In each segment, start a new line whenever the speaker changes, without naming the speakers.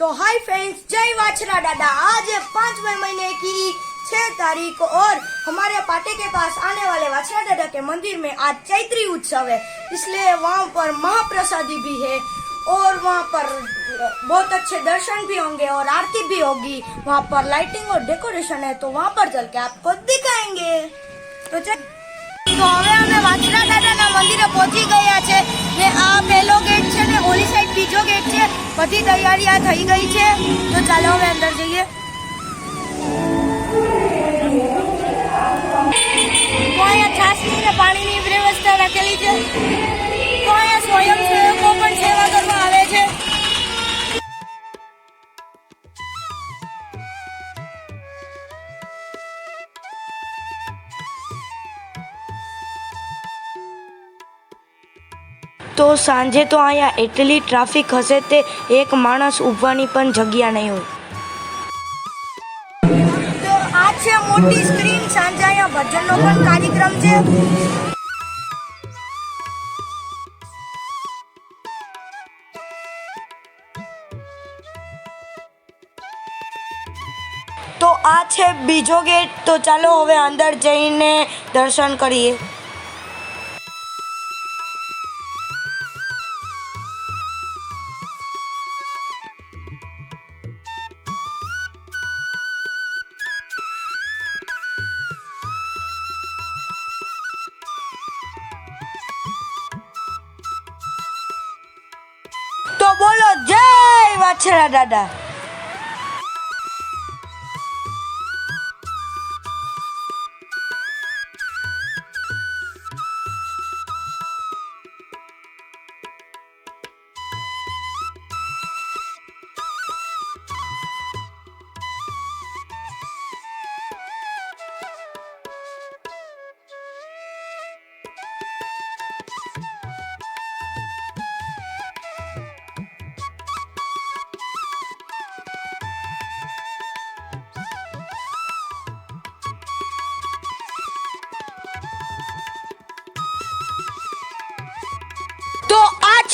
तो hi friends, जय वाचरा दादा आज पांचवे महीने की छह तारीख और हमारे पाटे के पास आने वाले वाचरा दादा के मंदिर में आज चैत्री उत्सव है। इसलिए वहाँ पर महाप्रसादी भी है और वहाँ पर बहुत अच्छे दर्शन भी होंगे और आरती भी होगी। वहाँ पर लाइटिंग और डेकोरेशन है तो वहाँ पर चल के आपको दिखाएँगे। तो चल। तो हमें हमें वाचरा दादा ना मंदिर पहुँची गया है ને આ પહેલો ગેટ છે ને, ઓલી સાઈડ બીજો ગેટ છે. બધી તૈયારી આ થઈ ગઈ છે. તો ચાલો હવે અંદર જઈએ. છાસની પાણીની વ્યવસ્થા રાખેલી છે. તો અહીંયા સ્વયંસેવકો પણ સેવા કરવા આવે છે. તો સાંજે તો અહીંયા એટલી ટ્રાફિક હશે તે એક માણસ ઊભવાની પણ જગ્યા નહીં હોય. છે મોટી સ્ક્રીન, સાંજે અહીંયા ભજનનો પણ કાર્યક્રમ છે. તો આ છે બીજો ગેટ, તો ચાલો હવે અંદર જઈને દર્શન કરીએ. 真没得。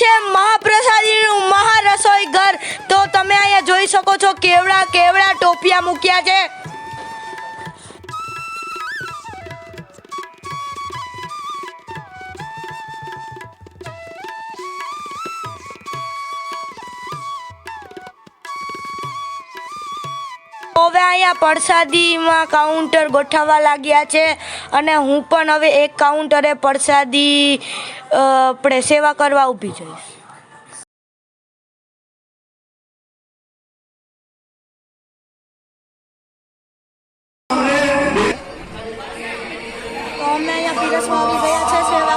છે મહાપ્રસાદીનું મહારસોઈ ઘર. તો તમે અહીંયા જોઈ શકો છો કેવડા કેવડા ટોપિયા મૂક્યા છે. અહીંયા પ્રસાદીમાં કાઉન્ટર ગોઠવવા લાગ્યા છે અને હું પણ હવે એક કાઉન્ટરે પ્રસાદી આપણે સેવા કરવા ઊભી જઈશ. અમે અહીંયા પીરસવા આવી ગયા છે સેવા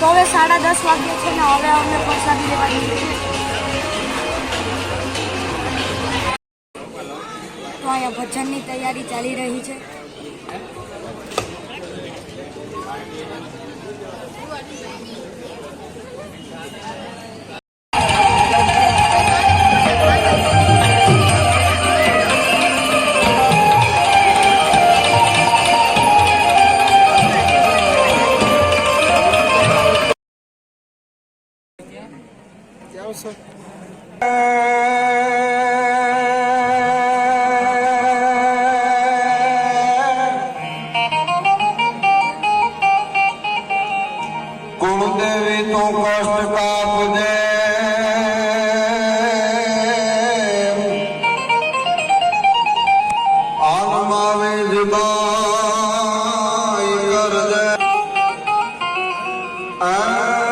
તો હવે સાડા દસ વાગ્યે છે ને હવે અમને પ્રસાદી લેવા જઈએ તો અહીંયા ભજનની તૈયારી ચાલી રહી છે. આવશે.
કુળદેવી તું કષ્ટ કાપ
દે આનમાવે જબાય કર દે આ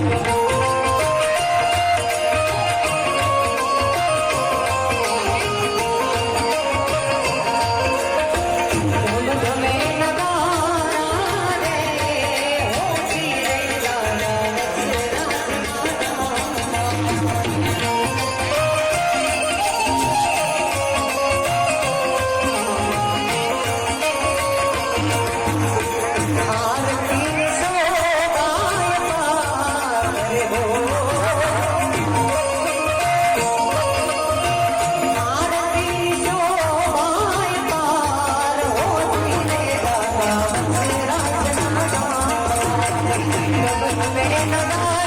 Thank you. volveré nadar.